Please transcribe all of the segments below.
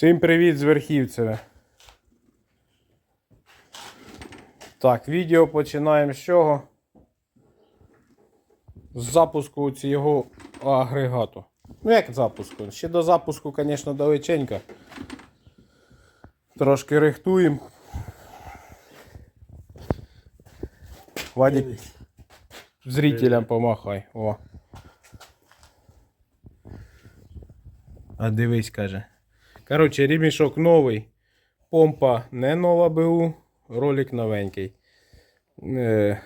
Всім привіт з Верхівцеве. Так, відео починаємо з чого? З запуску цього агрегату. Ну як запуску? Ще до запуску, звісно, далеченько. Трошки рихтуємо. Вадик, зрителям помахай. О. А дивись, каже. Коротше, ремішок новий. Помпа не нова БУ, ролик новенький. Е,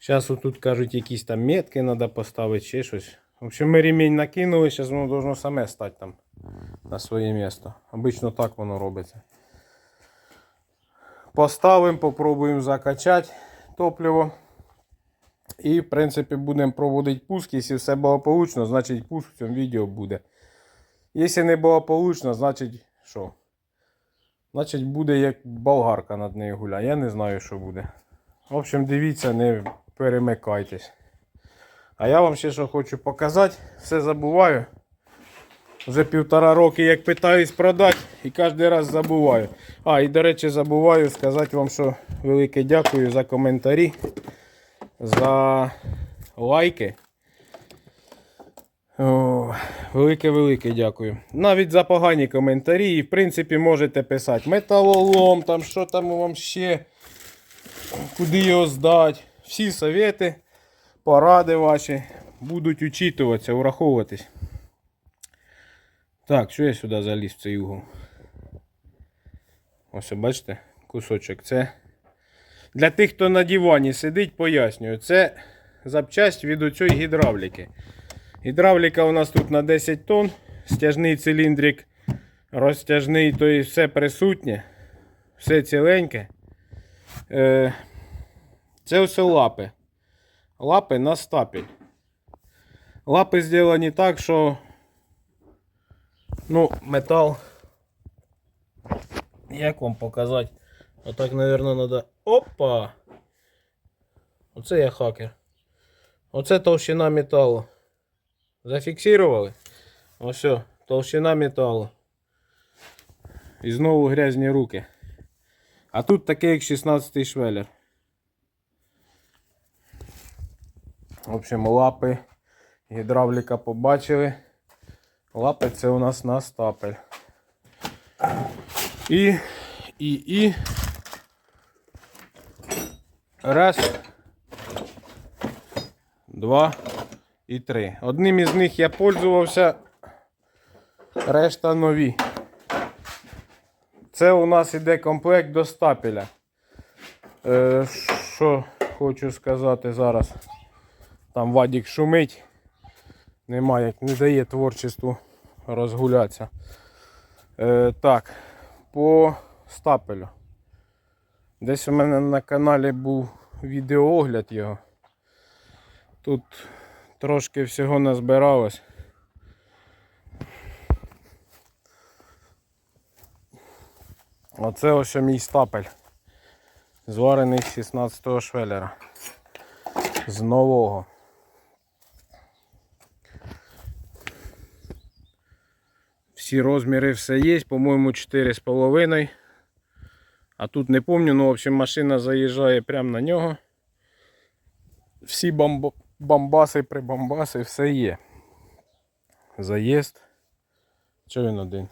Зараз тут кажуть, якісь там метки треба поставити, ще щось. В общем, ми ремінь накинули, зараз воно должно саме стати там на своє місце. Обично так воно робиться. Поставимо, попробуємо закачати топливо. І, в принципі, будемо проводити пуск. Якщо все благополучно, значить пуск в цьому відео буде. Якщо не благополучно, значить що? Значить буде як болгарка над нею гуляє. Я не знаю, що буде. В общем, дивіться, не перемикайтесь. А я вам ще що хочу показати. Все забуваю. Вже півтора роки як питаюсь продати і кожен раз забуваю. А, і до речі, забуваю сказати вам, що велике дякую за коментарі, за лайки. Велике-велике дякую. Навіть за погані коментарі. І в принципі можете писати металолом, там що там вам ще, куди його здати. Всі совєти, поради ваші будуть учитуватися, ураховуватись. Так, що я сюди заліз в цей угол? Ось, бачите, кусочок. Це для тих, хто на дивані сидить, пояснюю. Це запчасть від оцієї гідравліки. Гідравліка у нас тут на 10 тонн. Стяжний циліндрик розтяжний, то і все присутнє. Все ціленьке. Е, Це все лапи. Лапи на стапель. Лапи зроблені так, що ну, метал. Як вам показати? Отак, мабуть, треба. Опа! Оце я хакер. Оце товщина металу. Зафіксували? Ось, все, толщина металу. І знову грязні руки. А тут такий як 16 швеллер. В общем, лапи. Гідравліка побачили. Лапи це у нас на стапель. І, і, і. Раз. Два і три. Одним із них я пользувався, решта нові. Це у нас іде комплект до стапеля. Е, що хочу сказати зараз. Там вадік шумить. Немає, не дає творчеству розгулятися. Е, так, по стапелю. Десь у мене на каналі був відеоогляд його. Тут трошки всього назбиралось. Оце ось мій стапель. Зварений з 16 швеллера. З нового. Всі розміри все є, по-моєму 4,5. А тут не помню, ну в общем машина заїжджає прямо на нього. Всі бомбо бомбаси, прибомбаси, все є. Заїзд. Що він один?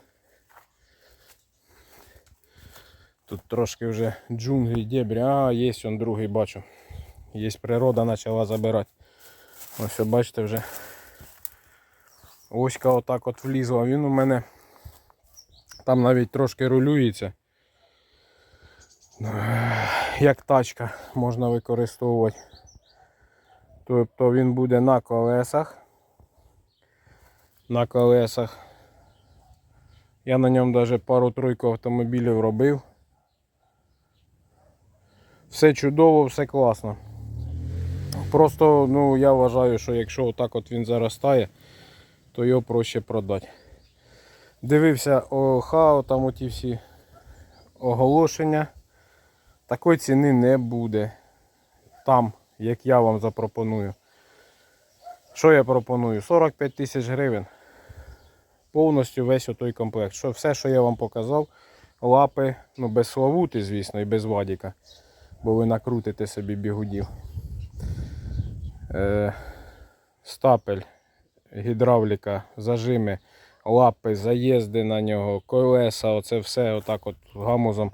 Тут трошки вже джунглі, дебрі. А, є он другий бачу. Є природа почала забирати. Ось бачите вже. Оська отак от влізла. Він у мене там навіть трошки рулюється. Як тачка можна використовувати. Тобто він буде на колесах. На колесах. Я на ньому навіть пару-тройку автомобілів робив. Все чудово, все класно. Просто ну, я вважаю, що якщо отак от він заростає, то його проще продати. Дивився ОХАО, там оті всі оголошення. Такої ціни не буде. Там як я вам запропоную. Що я пропоную? 45 тисяч гривень. повністю весь отой комплект. Що, все, що я вам показав, лапи, ну без славути, звісно, і без вадіка, бо ви накрутите собі бігудів. Е, стапель, гідравліка, зажими, лапи, заїзди на нього, колеса, оце все отак от гамузом.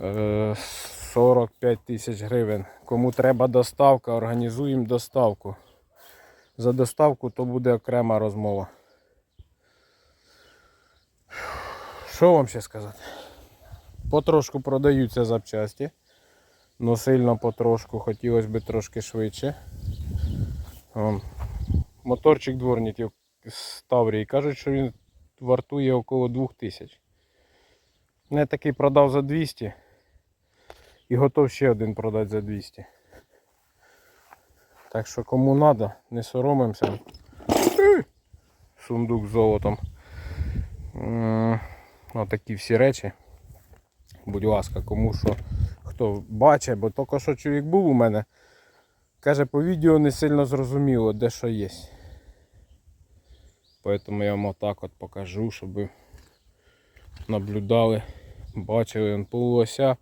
Е, 45 тисяч гривень. Кому треба доставка, організуємо доставку. За доставку то буде окрема розмова. Що вам ще сказати? Потрошку продаються запчасті. Ну сильно потрошку, хотілося б трошки швидше. Вон. Моторчик дворників з Таврії. Кажуть, що він вартує около 2000. Я такий продав за 200 і готов ще один продати за 200. Так що кому треба, не соромимося. Сундук з золотом. М, Отакі всі речі. Будь ласка, кому що хто бачить, бо тільки що чоловік був у мене. Каже, по відео не сильно зрозуміло, де що є. Поэтому я вам отак от покажу, щоб ви наблюдали, бачили полуося.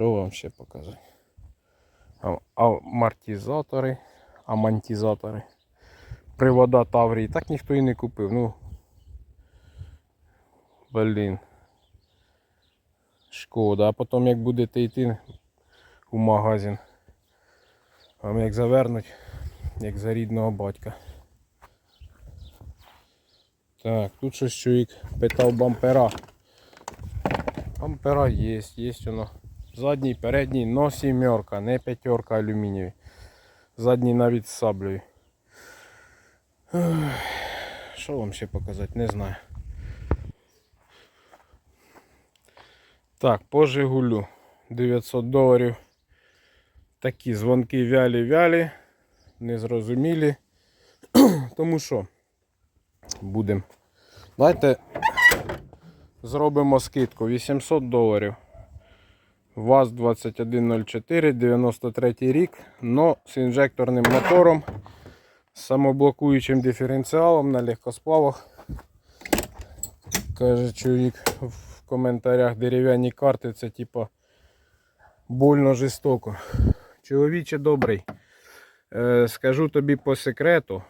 Що вам ще показати? Амортизатори, амантизатори. Привода Таврії. Так ніхто і не купив. Ну. Блін. Шкода. А потім як будете йти у магазин. Вам як завернуть, як за рідного батька. Так, тут щось чоловік питав бампера. Бампера є, є воно. Задній, передній, но сімерка, не п'ятерка алюмінієві. Задній навіть з саблею. Що вам ще показати, не знаю. Так, по Жигулю 900 доларів. Такі дзвонки вялі-вялі, незрозумілі. Тому що будемо. Давайте зробимо скидку 800 доларів. ВАЗ 2104, 93 рік, но з інжекторним мотором, самоблокуючим диференціалом на легкосплавах. Каже чоловік в коментарях дерев'яні карти це типа больно жорстоко. Чоловіче добрий. Е, скажу тобі по секрету,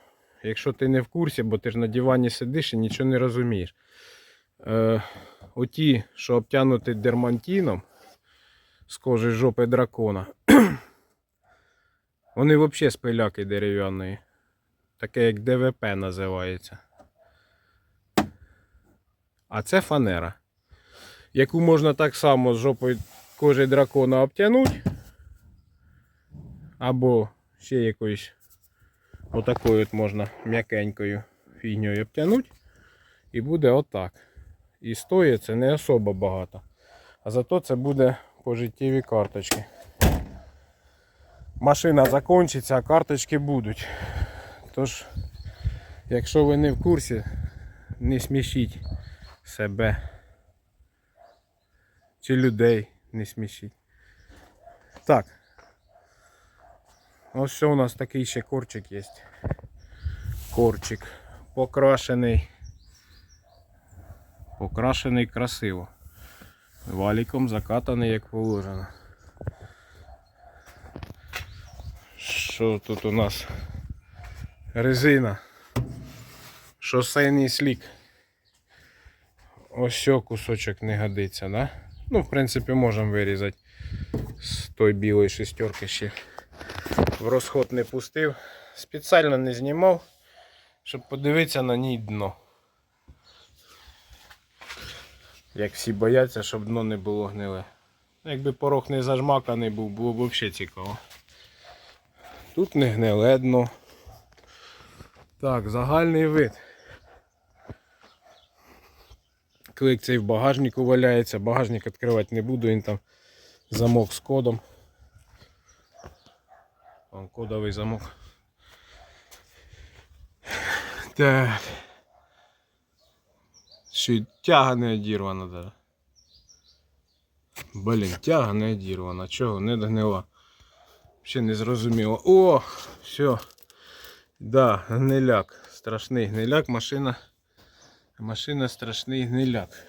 якщо ти не в курсі, бо ти ж на дивані сидиш і нічого не розумієш. Е, оті, що обтянуті дермантином з кожи жопи дракона. Вони взагалі з пиляки дерев'яної. Таке як ДВП називається. А це фанера. Яку можна так само з жопою кожи дракона обтягнути. Або ще якоюсь отакою от можна м'якенькою фігньою обтягнути. І буде отак. І стоїть це не особо багато. А зато це буде пожиттєві карточки. Машина закінчиться, а карточки будуть. Тож, якщо ви не в курсі, не смішіть себе чи людей не смішіть. Так. Ось що у нас такий ще корчик є. Корчик. Покрашений. Покрашений красиво. Валіком закатаний як положено. Що тут у нас? Резина. Шосейний слік. Ось що кусочок не годиться, да? Ну, в принципі, можемо вирізати з той білої шестерки ще. В розход не пустив. Спеціально не знімав, щоб подивитися на ній дно. Як всі бояться, щоб дно не було гниле. Якби порог не зажмаканий був, було б взагалі цікаво. Тут не гниле дно. Так, загальний вид. Клик цей в багажнику валяється, багажник відкривати не буду, він там замок з кодом. Вон кодовий замок. Так. Ще й тяга не одірвана даже. Блін, тяга не одірвана. Чого? Не догнила. Ще не зрозуміло. О! Все. Да, гниляк. Страшний гниляк, машина. Машина страшний гниляк.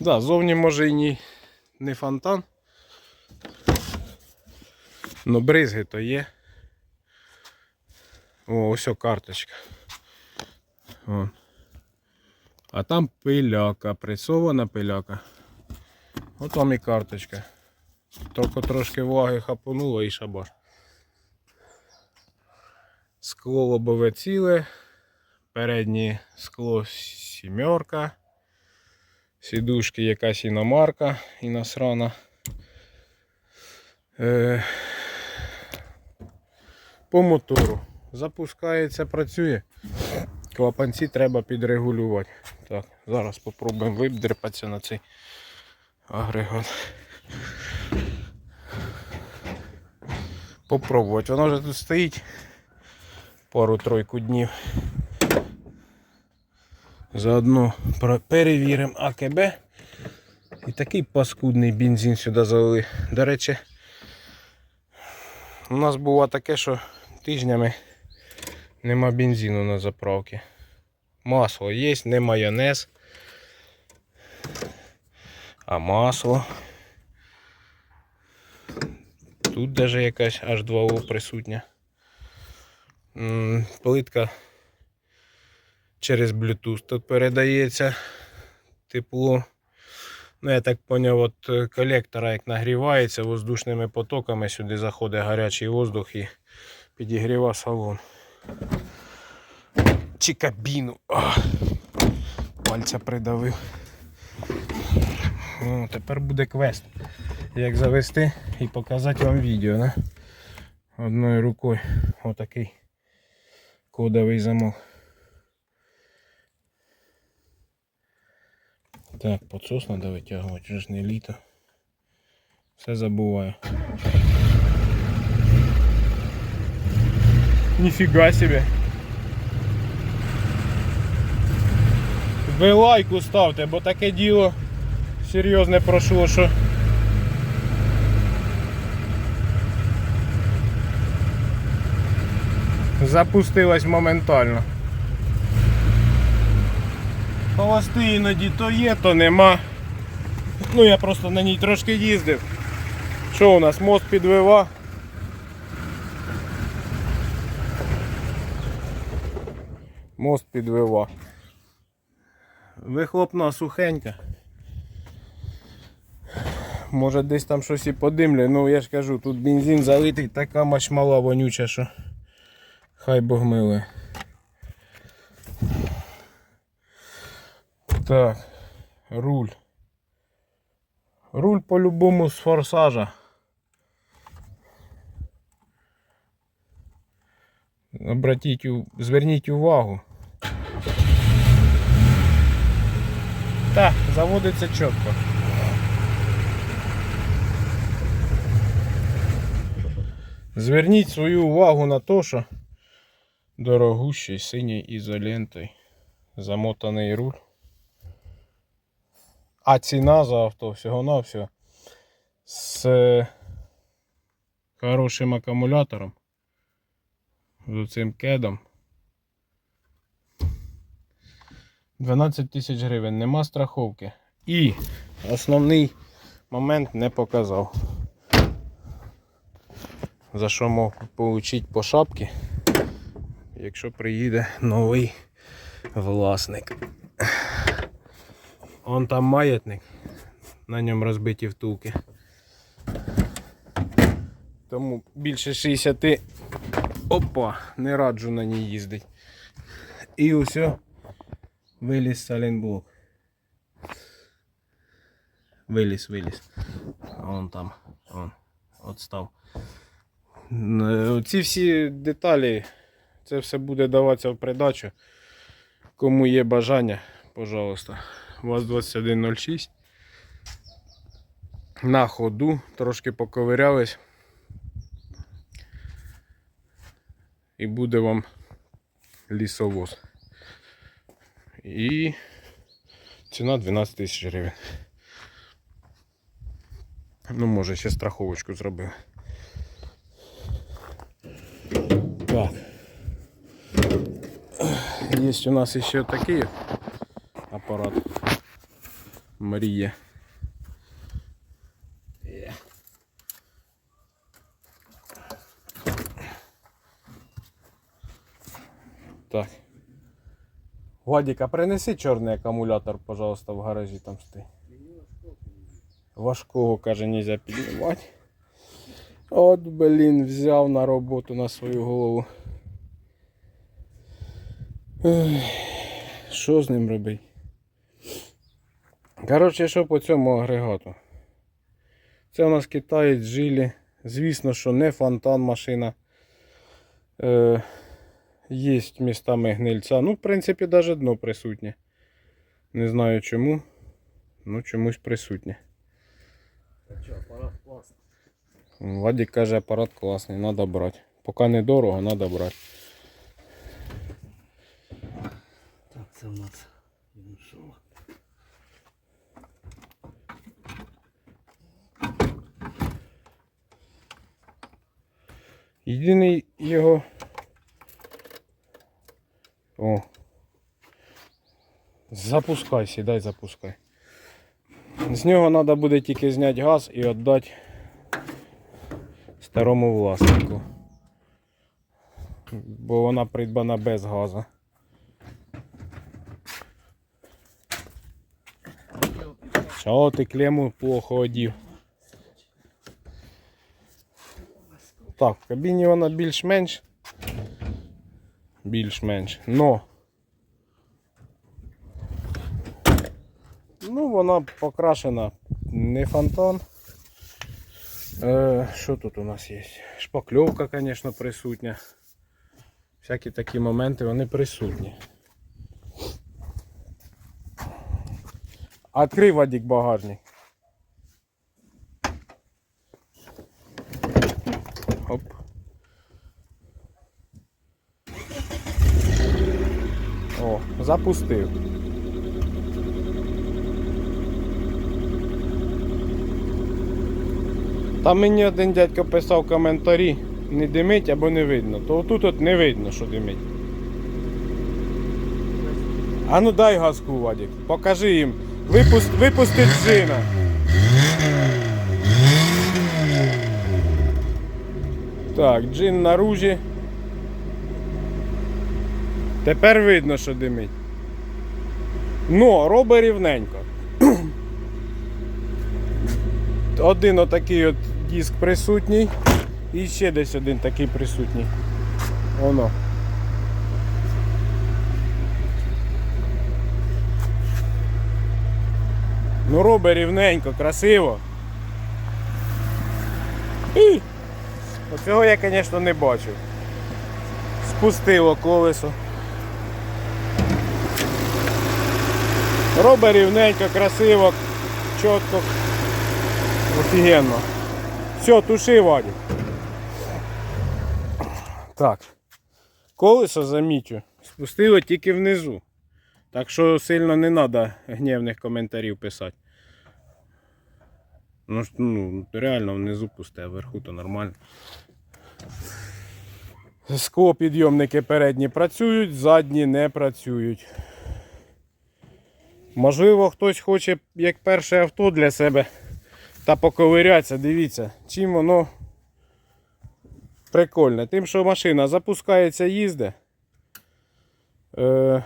Да, зовні може і не фонтан. Но бризги то є. О, ось карточка. О. А там пиляка, пресована пиляка. От вам і карточка. Тільки трошки влаги хапануло і шабаш. Скло лобове ціле. Переднє скло сімерка. Сідушки якась іномарка іносрана. Е, по мотору. Запускається, працює. Клапанці треба підрегулювати. Так, зараз спробуємо вибдерпатися на цей агрегат. Попробувати. Воно вже тут стоїть пару-тройку днів. Заодно перевіримо АКБ. І такий паскудний бензин сюди залили. До речі, у нас було таке, що тижнями нема бензину на заправці. Масло є, не майонез. А масло. Тут даже якась H2O присутня. Плитка через Bluetooth тут передається тепло. Ну, я так поняв, от е, колектора як нагрівається воздушними потоками, сюди заходить гарячий воздух і підігріва салон. Чи кабіну. Ах, пальця придавив. О, тепер буде квест. Як завести і показати вам відео, не? Одною рукою. Отакий кодовий замок. Так, подсос треба витягувати, вже ж не літо. Все забуваю. Ніфіга себе. Ви лайку ставте, бо таке діло серйозне пройшло, що. Запустилась моментально. Холости іноді то є, то нема. Ну я просто на ній трошки їздив. Що у нас? Мост підвива. Мост підвива. Вихлопна сухенька. Може десь там щось і подимлю, ну я ж кажу, тут бензин залитий, така мачмала вонюча, що хай Бог милує. Так, руль. Руль по-любому з форсажа. Обратіть, зверніть увагу. Так, заводиться чітко. Зверніть свою увагу на те, що дорогущий синій ізолентою замотаний руль. А ціна за авто всього-навсього з е, хорошим акумулятором, з цим кедом. 12 тисяч гривень, нема страховки. І основний момент не показав. За що мог отримати по шапці, якщо приїде новий власник. Он там маятник, на ньому розбиті втулки. Тому більше 60 опа, не раджу на ній їздити. І усе, виліз салінблок. Виліз, виліз. А он там, он, от Ці всі деталі, це все буде даватися в придачу. Кому є бажання, пожалуйста. ВАЗ-2106. На ходу, трошки поковирялись. І буде вам лісовоз. І ціна 12 тисяч гривень. Ну, може, ще страховочку зробив. Так. Є у нас ще такий апарат. Мрія. Є. Так. Владіка, принеси чорний акумулятор, пожалуйста, в гаражі там стоїть. Важкого, каже, нельзя піднімати. От, блін, взяв на роботу на свою голову. Що з ним робити? Коротше, що по цьому агрегату? Це у нас китаєць жилі. Звісно, що не фонтан машина. Є містами гнильця. Ну, в принципі, навіть дно присутнє. Не знаю чому. Ну, чомусь присутнє. Що, апарат класний. Владик каже, апарат класний, треба брати. Поки недорого, треба брати. Так, це у нас іншова. Єдиний його. О. Запускай, сідай, запускай. З нього треба буде тільки зняти газ і віддати старому власнику. Бо вона придбана без газу. Чого ти клему плохо одів? Так, в кабіні вона більш-менш. Більш-менш. Но. Ну, вона покрашена не фонтан. Е, що тут у нас є? Шпакльовка, звісно, присутня. Всякі такі моменти вони присутні. Открий Вадик багажник. О, запустив. Там мені один дядько писав коментарі, не димить або не видно. То отут от не видно, що димить. А ну дай газку, Вадик, покажи їм. Випуск, випусти джина. Так, джин наружі. Тепер видно, що димить. Ну, робить рівненько. Один отакий от диск присутній. І ще десь один такий присутній. Воно. Ну робить рівненько, красиво. І Оцього я, звісно, не бачив. Спустило колесо. Робить рівненько, красиво, чітко. Офігенно. Все, туши, Вадик. Так. Колесо замічу. Спустило тільки внизу. Так що сильно не треба гнівних коментарів писати. Ну, ну, реально внизу пусте, а вверху то нормально. Склопідйомники передні працюють, задні не працюють. Можливо, хтось хоче як перше авто для себе та поковирятися, дивіться, чим воно прикольне. Тим, що машина запускається, їзде. Е,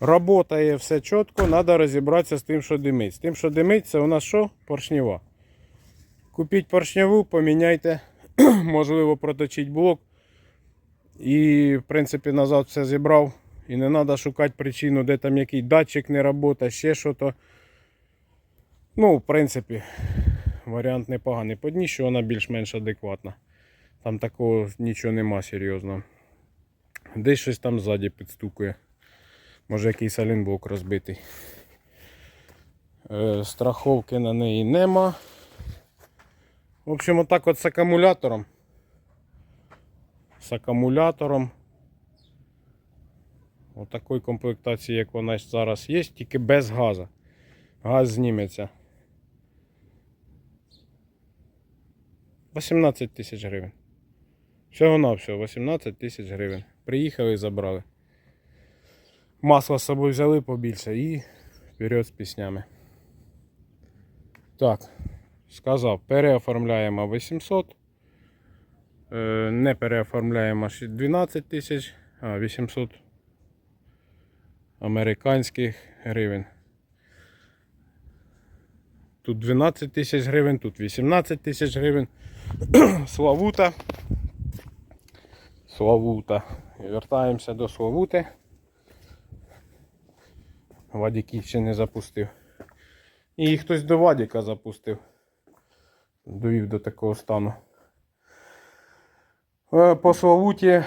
Работає все чітко, треба розібратися з тим, що димить. З тим, що димить, це у нас що? Поршнева. Купіть поршневу, поміняйте, можливо, проточіть блок. І, в принципі, назад все зібрав. І не треба шукати причину, де там який датчик не працює, ще що то. Ну, в принципі, варіант непоганий. По дні, що вона більш-менш адекватна. Там такого нічого нема серйозного. Десь щось там ззаді підстукує. Може якийсь салінблок розбитий. Е, страховки на неї нема. В общем, отак от з акумулятором. З акумулятором. Отакої комплектації, як вона зараз є, тільки без газу. Газ зніметься. 18 тисяч гривень. Всього на всього 18 тисяч гривень. приїхали і забрали. Масло з собою взяли побільше і вперед з піснями. Так, сказав, переоформляємо 800. Е, Не переоформляємо ще 12 тисяч, а 800 американських гривень. Тут 12 тисяч гривень, тут 18 тисяч гривень. Славута. Славута. Вертаємося до Славути. Вадик їх ще не запустив. І хтось до Вадіка запустив. Довів до такого стану. Е, По Славуті,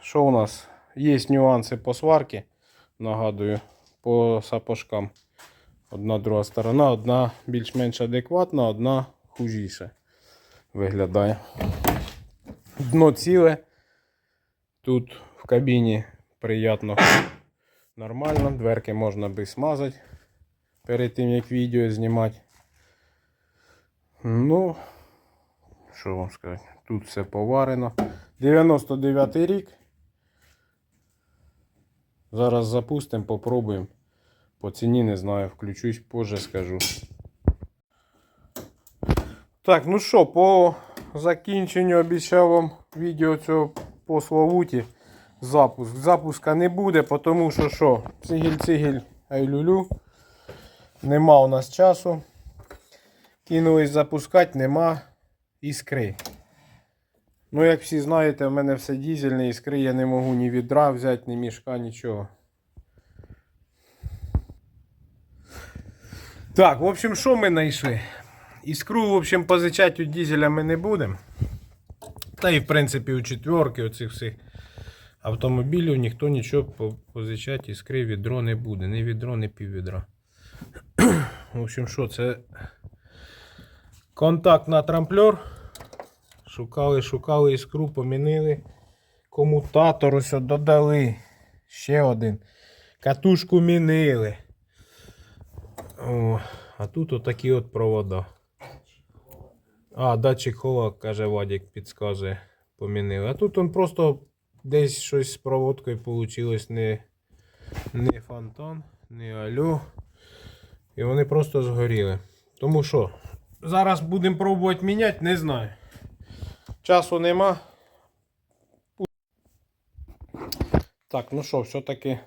що у нас? Є нюанси по сварці, нагадую, по сапожкам. Одна друга сторона, одна більш-менш адекватна, одна хужіше виглядає. Дно ціле. Тут в кабіні приємно нормально. Дверки можна би смазати перед тим, як відео знімати. Ну, що вам сказати? Тут все поварено. 99 рік. Зараз запустимо, попробуємо. По ціні не знаю, включусь позже скажу. Так, ну що, по закінченню обіцяв вам відео цього по Славуті. Запуск. Запуска не буде, тому що що, цигіль-цигіль ай-люлю. Нема у нас часу. Кинулись запускати, нема іскри. Ну, як всі знаєте, в мене все дізельне, іскри я не можу ні відра взяти, ні мішка, нічого. Так, в общем, що ми знайшли? Іскру, в общем, позичати у дізеля ми не будемо. Та і в принципі у четверки оцих всіх автомобілів ніхто нічого позичати іскри відро не буде. Ні відро, ні піввідра. В общем, що це? Контакт на трамплер. Шукали, шукали іскру, помінили. Комутатор ось додали. Ще один. Катушку мінили. О, а тут отакі от провода. А, датчик хола, каже Вадик, підказує, помінили. А тут он просто десь щось з проводкою вийшло не, не фонтан, не алю. І вони просто згоріли. Тому що, зараз будемо пробувати міняти, не знаю. Часу нема. Так, ну що, все-таки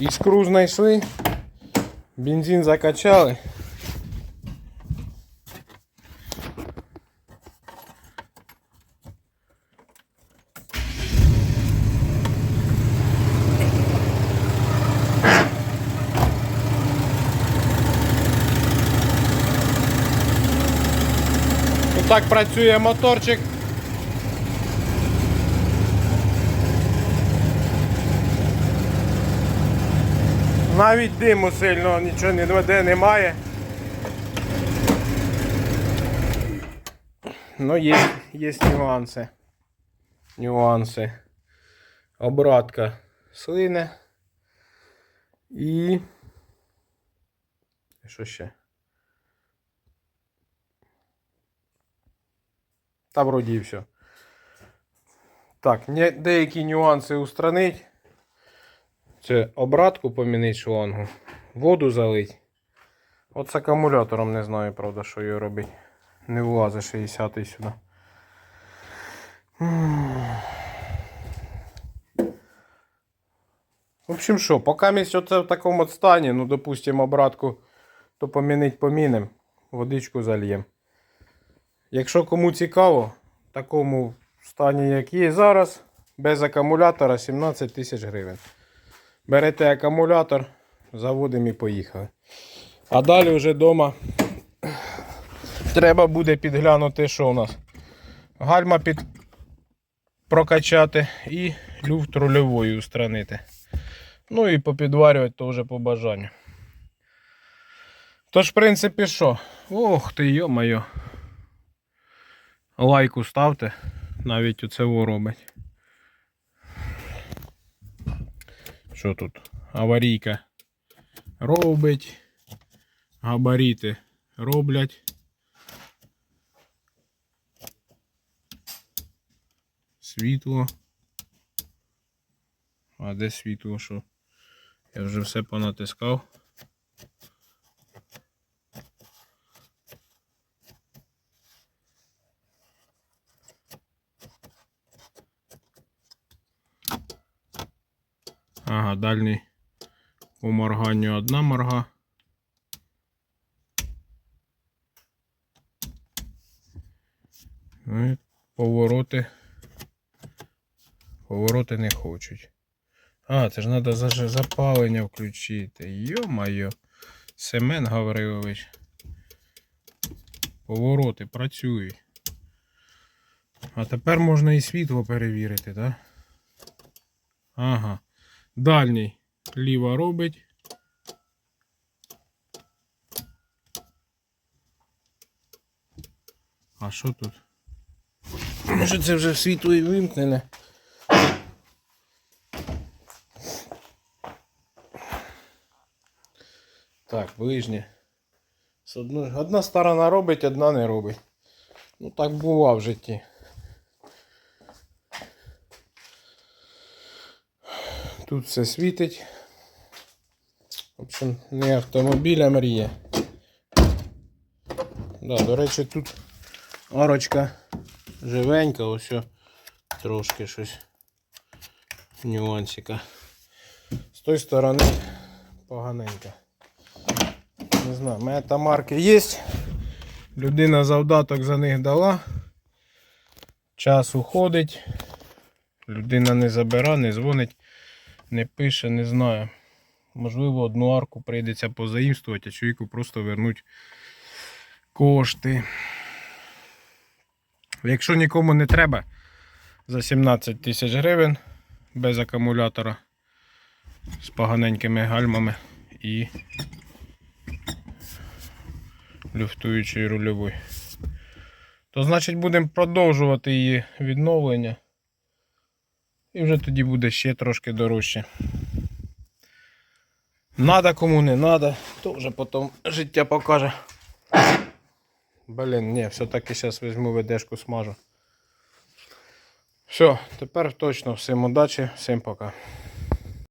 іскру знайшли. Бензин закачали. Так працює моторчик. Навіть диму сильно нічого не веде, немає. Ну, є, є нюанси. Нюанси. Обратка слине. І. Що ще? Та вроді і все. Так, деякі нюанси устранить. Це обратку помінить шлангу, воду залить. От з акумулятором не знаю, правда, що його робити. Не влазить 60 сюди. В общем, що, поки ми оце в такому от стані, ну, допустимо, обратку, то помінить помінем, водичку зальємо. Якщо кому цікаво, в такому стані, як є зараз, без акумулятора 17 тисяч гривень. Берете акумулятор, заводимо і поїхали. А далі вже вдома треба буде підглянути, що у нас. Гальма під прокачати і люфт рульової устранити. Ну і попідварювати то вже по бажанню. Тож, в принципі, що? Ох ти, йо-моє. Лайку ставте, навіть оце во робить. Що тут? Аварійка робить. Габаріти роблять. світло. А де світло, що? Я вже все понатискав. Ага, дальній по морганню одна морга. Ну і повороти. Повороти не хочуть. А, це ж треба запалення включити. Йо-майо. Семен Гаврилович. Повороти працюють. А тепер можна і світло перевірити, так? Ага. Дальній ліва робить. А що тут? Може це вже світло і вимкнене? Так, ближнє. Одна сторона робить, одна не робить. Ну так бува в житті. Тут все світить. В общем, не автомобіль, а мрія. Да, до речі, тут арочка живенька, ось трошки щось нюансика. З тої сторони поганенька. Не знаю, там марки є. Людина завдаток за них дала. Час уходить. Людина не забира, не дзвонить, не пише, не знаю. Можливо, одну арку прийдеться позаїмствувати, а чоловіку просто вернуть кошти. Якщо нікому не треба, за 17 тисяч гривень без акумулятора з поганенькими гальмами і люфтуючою рульовою. То значить будемо продовжувати її відновлення. І вже тоді буде ще трошки дорожче. Надо кому не надо, то вже потім життя покаже. Блін, ні, все-таки зараз візьму ведешку смажу. Все, тепер точно всім удачі, всім пока.